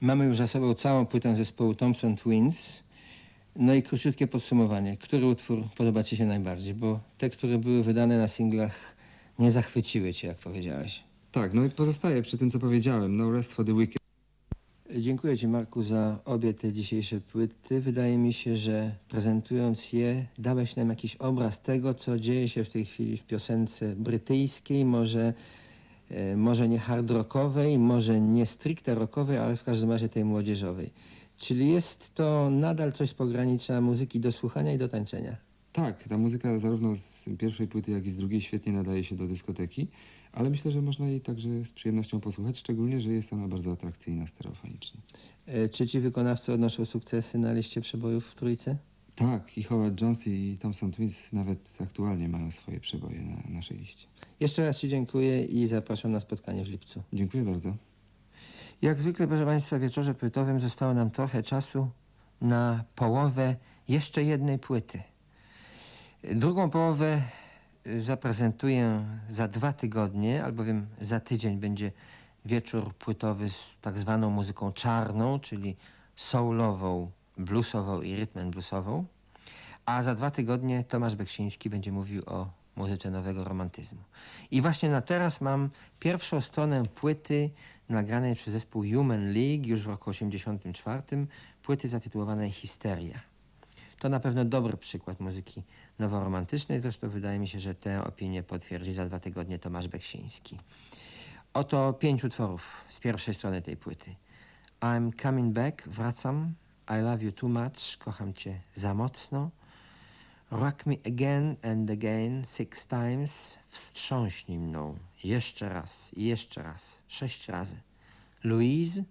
Mamy już za sobą całą płytę zespołu Thompson Twins. No i króciutkie podsumowanie. Który utwór podoba Ci się najbardziej? Bo te, które były wydane na singlach, nie zachwyciły Cię, jak powiedziałeś. Tak, no i pozostaję przy tym, co powiedziałem. No rest for the wicked. Dziękuję Ci, Marku, za obie te dzisiejsze płyty. Wydaje mi się, że prezentując je, dałeś nam jakiś obraz tego, co dzieje się w tej chwili w piosence brytyjskiej, może, może nie hard rockowej, może nie stricte rockowej, ale w każdym razie tej młodzieżowej. Czyli jest to nadal coś z pogranicza muzyki do słuchania i do tańczenia. Tak, ta muzyka zarówno z pierwszej płyty, jak i z drugiej świetnie nadaje się do dyskoteki, ale myślę, że można jej także z przyjemnością posłuchać, szczególnie, że jest ona bardzo atrakcyjna stereofonicznie. E, Czy ci wykonawcy odnoszą sukcesy na liście przebojów w trójce? Tak, i Howard Jones i Thompson Twins nawet aktualnie mają swoje przeboje na naszej liście. Jeszcze raz Ci dziękuję i zapraszam na spotkanie w lipcu. Dziękuję bardzo. Jak zwykle, proszę Państwa, w wieczorze płytowym zostało nam trochę czasu na połowę jeszcze jednej płyty. Drugą połowę zaprezentuję za dwa tygodnie, albowiem za tydzień będzie wieczór płytowy z tak zwaną muzyką czarną, czyli soulową, bluesową i rytmem bluesową. A za dwa tygodnie Tomasz Beksiński będzie mówił o muzyce nowego romantyzmu. I właśnie na teraz mam pierwszą stronę płyty nagranej przez zespół Human League już w roku 1984, płyty zatytułowanej Histeria. To na pewno dobry przykład muzyki noworomantycznej, zresztą wydaje mi się, że tę opinię potwierdzi za dwa tygodnie Tomasz Beksiński. Oto pięć utworów z pierwszej strony tej płyty. I'm coming back, wracam. I love you too much, kocham cię za mocno. Rock me again and again, six times. Wstrząśnij mną. Jeszcze raz, jeszcze raz. Sześć razy. Louise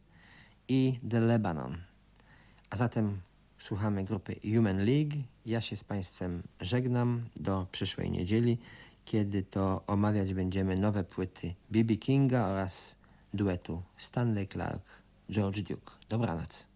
i The Lebanon. A zatem słuchamy grupy Human League. Ja się z Państwem żegnam do przyszłej niedzieli, kiedy to omawiać będziemy nowe płyty B.B. Kinga oraz duetu Stanley Clark, George Duke. Dobranoc.